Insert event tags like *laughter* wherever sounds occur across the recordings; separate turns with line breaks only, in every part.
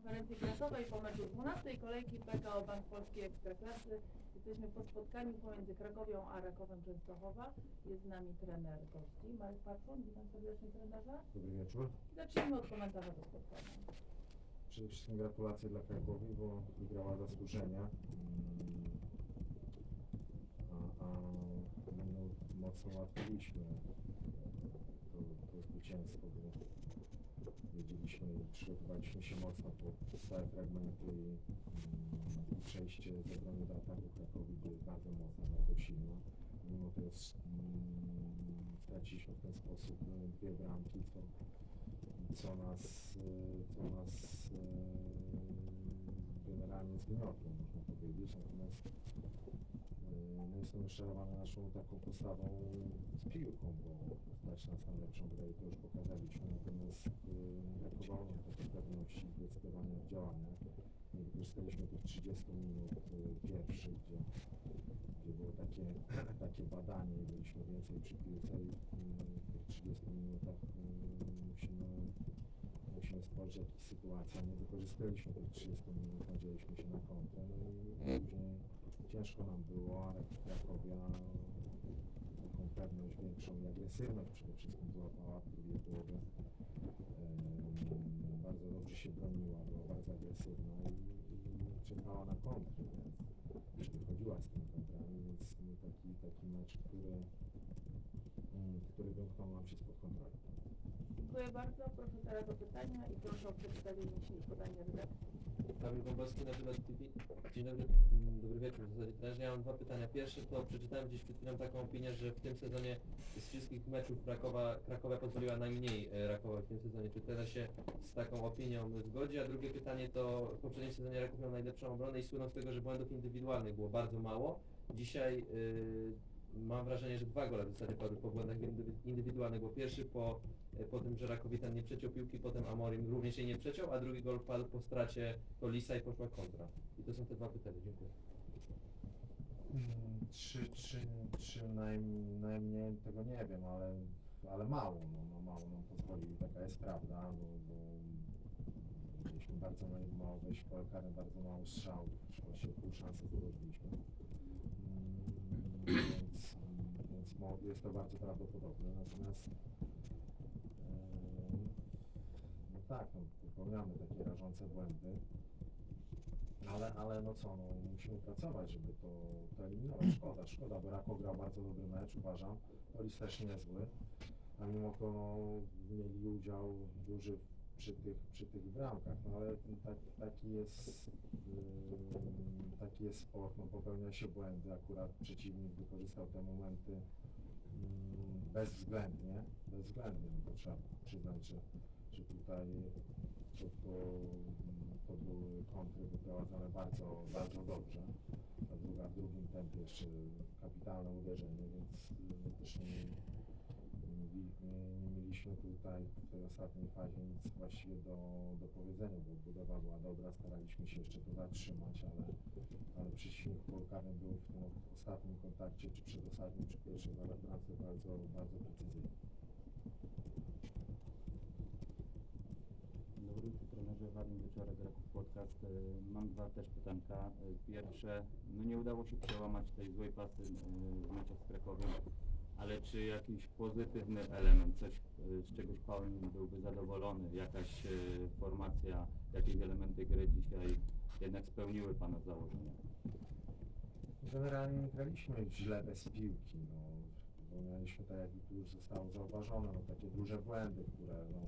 konferencji prasowej po meczu 12 kolejki PKO Bank Polskiej Ekstraklasy. Jesteśmy po spotkaniu pomiędzy Krakowią a Rakowem Częstochowa. Jest z nami trener gości, Marek Paczun. Witam serdecznie trenerze.
Dobry wieczór.
Zacznijmy od komentarza do spotkania.
Przede wszystkim gratulacje dla Krakowi, bo wygrała zasłużenie. Mm, A, a no, mocno ułatwiliśmy to, to zwycięstwo, bo wiedzieliśmy i przygotowaliśmy się mocno po stałe fragmenty i mm, przejście z obrony do ataku Krakowi było bardzo mocne, bardzo silne. Mimo to jest, mm, straciliśmy w ten sposób e, dwie bramki, co co nas, co nas e, generalnie zmiotło, można powiedzieć. Natomiast no jestem rozczarowany naszą taką postawą z piłką, bo stać nas na lepszą grę i to już pokazaliśmy. Natomiast brakowało nam takiej pewności zdecydowania w działaniach. Nie wykorzystaliśmy tych 30 minut e, pierwszych, gdzie, gdzie było takie, *laughs* takie badanie i byliśmy więcej przy piłce i mm, w tych 30 minutach mm, musimy, musimy stworzyć jakieś sytuacje. Nie wykorzystaliśmy tych 30 minut, nadzieliśmy się na kontrę, no i później ciężko nam było, ale Krakowia taką pewność większą i agresywność przede wszystkim złapała drugiej połowie. Em, Bardzo dobrze się broniła, była bardzo agresywna i, i czekała na kontry, więc już wychodziła z tymi kontrami, więc taki, taki mecz, który, mm, który wymknął nam się spod kontroli.
Dziękuję bardzo. Proszę teraz o pytania i proszę o przedstawienie się i podanie redakcji.
Kamil Gąbowski na Wylot TV. Dzień dobry, mm, dobry wieczór w zasadzie trenerze. Ja mam dwa pytania. Pierwsze to przeczytałem gdzieś przed chwilą taką opinię, że w tym sezonie z wszystkich meczów Krakowa, Krakowa pozwoliła najmniej e, Rakowa w tym sezonie. Czy trener się z taką opinią zgodzi? A drugie pytanie to w poprzednim sezonie Raków miał najlepszą obronę i słynął z tego, że błędów indywidualnych było bardzo mało. Dzisiaj y, mam wrażenie, że dwa gole w zasadzie padły po błędach indywi- indywidualnych, bo pierwszy po, e, po tym, że Rakowitan nie przeciął piłki, potem Amorim również jej nie przeciął, a drugi gol padł po stracie to Lisa i poszła kontra. I to są te dwa pytania. Dziękuję.
Czy, czy, czy naj, najmniej tego nie wiem, ale, ale mało, no, no mało nam pozwolili, taka jest prawda, bo, bo mieliśmy bardzo mało, wejść w bardzo mało strzałów, właściwie pół szansy zdobyliśmy. Mm, jest to bardzo prawdopodobne, natomiast e, no tak, no, popełniamy takie rażące błędy. Ale, ale no co, no musimy pracować, żeby to, to eliminować. Szkoda, szkoda, bo Rako grał bardzo dobry mecz, uważam. Polis też niezły. A mimo to no, mieli udział duży przy tych, przy tych bramkach. No ale tak, taki jest yy, taki jest sport, no popełnia się błędy. Akurat przeciwnik wykorzystał te momenty bezwzględnie, bezwzględnie, no to trzeba przyznać, że, że tutaj to, to, to były kontry wyprowadzone bardzo, bardzo dobrze. Ta druga w drugim tempie jeszcze kapitalne uderzenie, więc y, też nie mieliśmy tutaj w tej ostatniej fazie nic właściwie do, do powiedzenia, bo budowa była dobra, staraliśmy się jeszcze to zatrzymać, ale, ale polu karnym był w tym ostatnim kontakcie, czy przedostatnim, czy pierwszej bramce bardzo, bardzo precyzyjny.
Dobry, trenerze Wadim Wieczorek, Raków Podcast. E, Mam dwa też pytanka. E, Pierwsze, no nie udało się przełamać tej złej pasy e, w meczach z Krakowem, ale czy jakiś pozytywny element, coś e, z czegoś Paul byłby zadowolony, jakaś e, formacja, jakieś elementy gry dzisiaj jednak spełniły Pana założenia?
Generalnie nie graliśmy źle bez piłki. No, bo mieliśmy, tak jak tu już zostało zauważone, no, takie duże błędy, które no,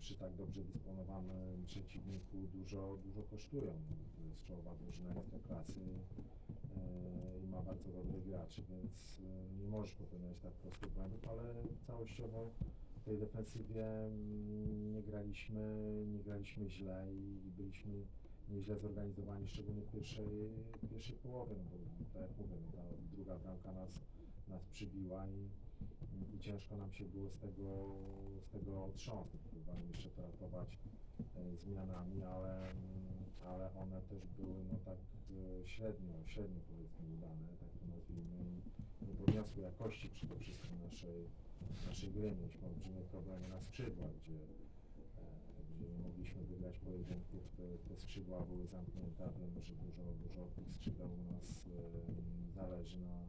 przy tak dobrze dysponowanym przeciwniku dużo, dużo kosztują. No, to jest czołowa drużyna klasy i ma bardzo dobrych graczy, więc e, nie możesz popełniać tak prostych błędów, ale całościowo w tej defensywie mm, nie graliśmy, nie graliśmy źle i, byliśmy nieźle zorganizowani, szczególnie w pierwszej, pierwszej połowie, no bo tak jak mówię, no ta druga bramka nas, nas przybiła i, i ciężko nam się było z tego, z tego otrząsnąć. Próbowałem jeszcze to ratować e, zmianami, ale, mm, ale one też były no tak e, średnio, średnio powiedzmy udane, tak to nazwijmy, i nie podniosły jakości przede wszystkim naszej, naszej gry. Mieliśmy olbrzymie problemy na skrzydłach, gdzie, e, gdzie nie mogliśmy wygrać pojedynków, te, te skrzydła były zamknięte, wiemy, że dużo, dużo tych skrzydeł u nas em, zależy na,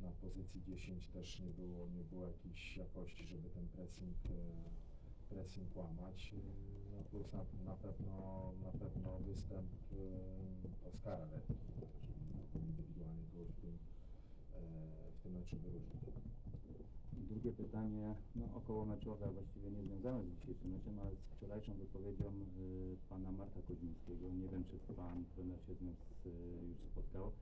na pozycji 10 też nie było, nie było jakiejś jakości, żeby ten pressing, e, pressing łamać. E, No plus na, na pewno na pewno występ e, Oskara że indywidualnie kogoś w tym, e, w tym meczu wyróżnił.
Drugie pytanie, no około meczowe, właściwie nie związane z dzisiejszym meczem, ale z wczorajszą wypowiedzią y, pana Marka Kodzińskiego. Nie wiem, czy pan trener się z nim s- y, już spotkał.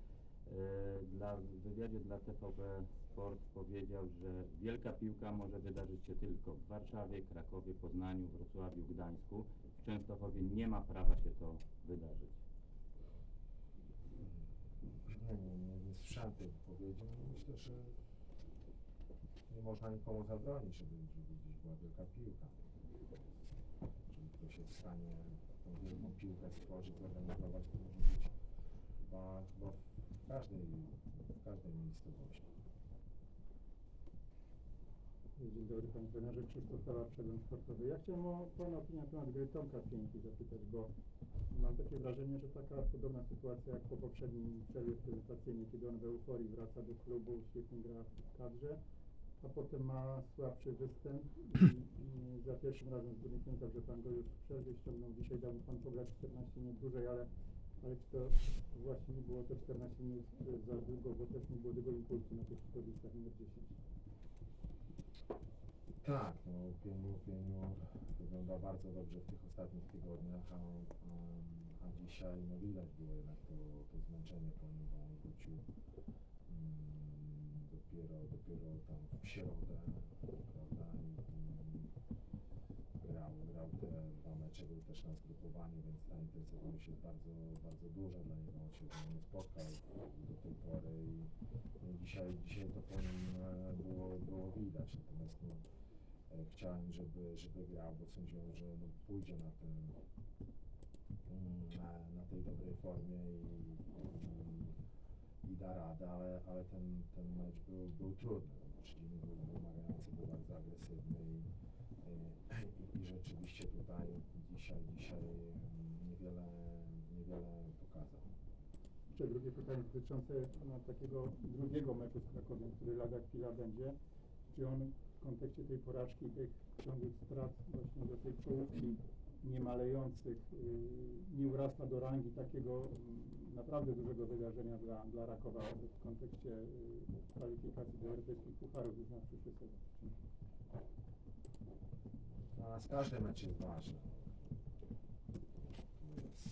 Y, dla, w wywiadzie dla TVP Sport powiedział, że wielka piłka może wydarzyć się tylko w Warszawie, Krakowie, Poznaniu, Wrocławiu, Gdańsku. W Częstochowie nie ma prawa się to wydarzyć.
Nie, nie, nie, nie słyszałem tej Myślę, że nie można nikomu zabronić, żeby, żeby gdzieś była wielka piłka. Jeżeli ktoś jest w stanie tą wielką piłkę stworzyć, zorganizować, to może być chyba, chyba w każdej, w każdej miejscowości.
Dzień dobry Panie Trenerze, Krzysztof Stala, Przegląd Sportowy. Ja chciałem o Pana opinię na temat gry Tomka Pięki zapytać, bo mam takie wrażenie, że taka podobna sytuacja jak po poprzednim przerwie prezentacyjnej, kiedy on w euforii wraca do klubu, świetnie gra w kadrze, a potem ma słabszy występ i, i za pierwszym razem z Górnikiem Zabrze Pan go już w przerwie ściągnął. Dzisiaj dał mu Pan pograć 14 minut dłużej, ale, ale czy to właściwie było to 14 minut e, za długo, bo też nie było tego impulsu na tych środowiskach numer 10.
Tak, no Pieniu, Pieniu wygląda bardzo dobrze w tych ostatnich tygodniach, a, a, dzisiaj no widać było jednak to, to zmęczenie po nim, bo on wrócił mm, dopiero, dopiero tam w środę, prawda, i, mecze, był też na zgrupowaniu, więc ta intensywność jest bardzo, bardzo duża dla niego, on się nie spotkał do tej pory i no, dzisiaj, dzisiaj to po nim e, było, było widać, natomiast no, e, chciałem, żeby, żeby grał, bo sądziłem, że no, pójdzie na, ten, mm, na, na tej dobrej formie i, i, i da radę, ale, ale ten, ten mecz był, był trudny. Przeciwnik był wymagający, był bardzo agresywny i, i, i rzeczywiście tutaj dzisiaj, dzisiaj niewiele, niewiele pokazał.
Jeszcze drugie pytanie dotyczące no, takiego drugiego meczu z Krakowiem, który lada chwila będzie. Czy on w kontekście tej porażki, tych ciągłych strat właśnie do tej czołówki niemalejących yy, nie urasta do rangi takiego mm, naprawdę dużego wydarzenia dla, dla Rakowa w kontekście yy, kwalifikacji do europejskich pucharów już na przyszły sezon?
Dla nas każdy mecz jest ważny. Jest,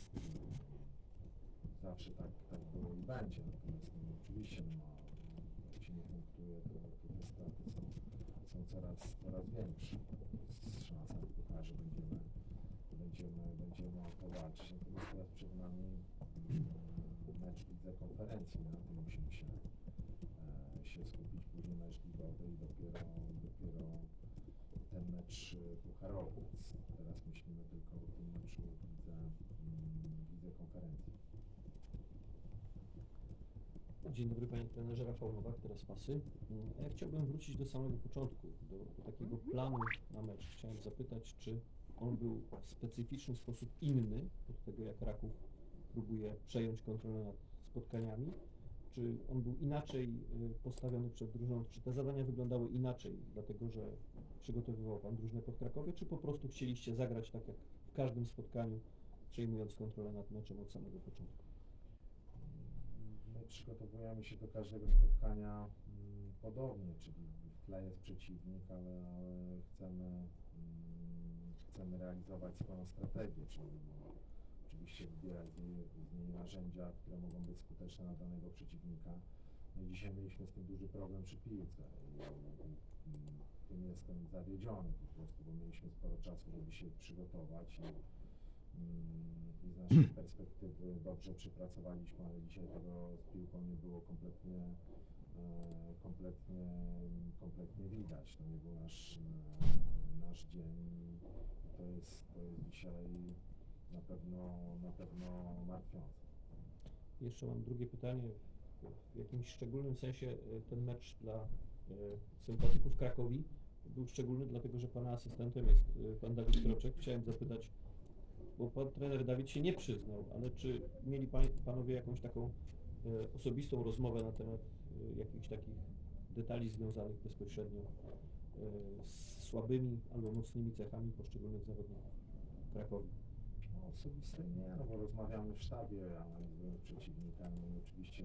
zawsze tak, tak było i będzie. Natomiast no, oczywiście no, jak się nie punktuje, to, to te straty są, są coraz, coraz większe. Z szansą w pucharze będziemy, będziemy, będziemy o to walczyć. Natomiast teraz przed nami mm, mecz lidze konferencji. Na tym musimy się, e, się skupić. Później mecz ligowy i dopiero, dopiero ten mecz e, pucharowy, teraz myślimy tylko o tym meczu mm, w lidze konferencji.
Dzień dobry Panie Trenerze, Rafał Nowak, teraz Pasy. Mm, Ja chciałbym wrócić do samego początku, do, do takiego planu na mecz. Chciałem zapytać, czy on był w specyficzny sposób inny od tego, jak Raków próbuje przejąć kontrolę nad spotkaniami, czy on był inaczej y, postawiony przed drużyną, czy te zadania wyglądały inaczej, dlatego że przygotowywał Pan drużynę pod Krakowie, czy po prostu chcieliście zagrać tak jak w każdym spotkaniu, przejmując kontrolę nad meczem od samego początku?
My przygotowujemy się do każdego spotkania mm, podobnie, czyli w tle jest przeciwnik, ale, ale chcemy, mm, chcemy realizować swoją strategię, czyli oczywiście wybierać z niej, z niej narzędzia, które mogą być skuteczne na danego przeciwnika. No i dzisiaj mieliśmy z tym duży problem przy piłce i, i, tym jestem zawiedziony po prostu, bo mieliśmy sporo czasu, żeby się przygotować i, Mm, i z naszej perspektywy dobrze przypracowaliśmy, ale dzisiaj tego z piłką nie było kompletnie, e, kompletnie, kompletnie widać. To nie był nasz, nasz dzień to jest, to jest dzisiaj na pewno, na pewno martwiące.
Jeszcze mam drugie pytanie. W jakimś szczególnym sensie e, ten mecz dla e, sympatyków Krakowi był szczególny, dlatego że Pana asystentem jest e, Pan Dawid Kroczek. Chciałem zapytać, bo pan trener Dawid się nie przyznał, ale czy mieli panowie jakąś taką osobistą rozmowę na temat jakichś takich detali związanych bezpośrednio z słabymi albo mocnymi cechami poszczególnych zawodników Krakowi?
No, osobistej nie, no bo rozmawiamy w sztabie, ja byłem przeciwnika, no i oczywiście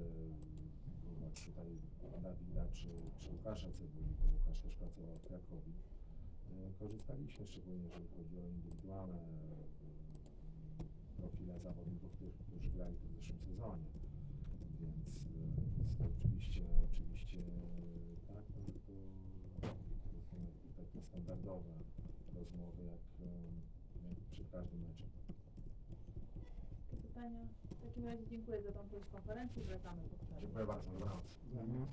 było tutaj Dawida czy, czy Łukasza Cebuli, bo Łukasz też pracował w Krakowie. E, Korzystaliśmy szczególnie jeżeli chodzi o indywidualne e, profile zawodników, tych, którzy grali w zeszłym sezonie. Więc, e, oczywiście, oczywiście tak, no, to, to takie standardowe rozmowy jak, jak przed każdym meczem.
Pytania? W takim razie dziękuję za tą konferencję. Wracamy po.
Dziękuję bardzo, dobranoc.